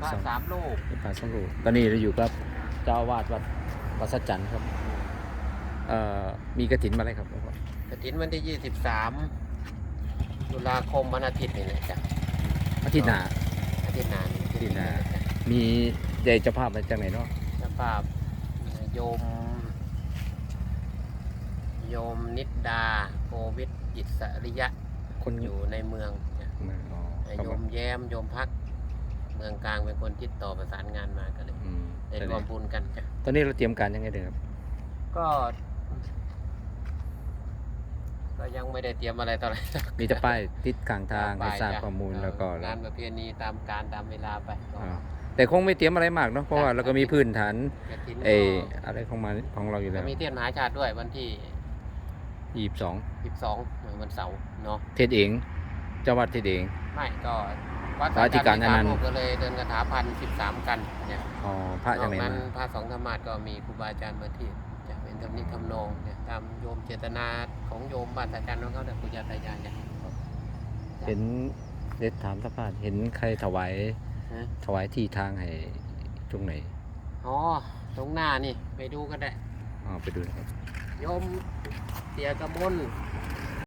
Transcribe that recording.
พระสองสามลูกพระสองรูปตอนนี้เราอยู่กับเจ้าอาวาสวัดวัดสัจจันทร์ครับเอ่อมีกระถินมาอะไรครับหลวงพ่อกระถินวันที่ยี่สิบสามตุลาคมวันอาทิตย์นี่แหละจ้ะอาทิตย์หน้าอาทิตย์หน้าอาทิตย์หน้ามีใหญ่เจ้าภาพมาจากไหนเนาะเจ้าภาพโยม โยมนิดดาโควิดอิสริยะ คนออยู่ยู่ในเมืองจ้ะอ๋อโยมแย้มโยมพักเมืองกลางเป็นคนติดต่อประสานงานมาก็เลยอืมได้รวมบุญกันจ้ะตอนนี้เราเตรียมการยังไงเด้อครับ ก็ ก็ยังไม่ได้เตรียมอะไรต่ออะไรสักมีแต่ป้ายติดกลางทางให้ทราบจ้ะข้อมูลแล้วก็งานประเพณีตามการตามเวลาไปก็อ่าแต่คงไม่เตรียมอะไรมากเนาะเพราะว่าเราก็มีพื้นฐานกฐินเอก็ออะไรของมันของเราอยู่ก็แล้วมีเทียนมหาชาติด้วยวันที่ยี่สิบสอง 12วันเสาร์เนาะเทศเองเจ้าวัดเทศเองไม่ก็ วัดพระอธิการอนันต์สมรูปก็เลยเดินคาถาพันสิบสามกันเนี่ยอ๋อพระนจาอกกไหนนั้นมาพระสองธรรมาสก็มีครูบาอาจารย์มาที่จะเป็นธรรมนิทำนองเนี่ยตามโยมเจตนาของโยมบ้านอาจารย์ของเขาแต่ปุญญาตายายเนี่ยเห็นเด็ดถามสัมภาษณ์เห็นใครถวายฮะถวายที่ทางให้ตรงไหนอ๋อตรงหน้านี่ไปดูกันได้อ๋อไปดูนะครับโยมเตียกระมล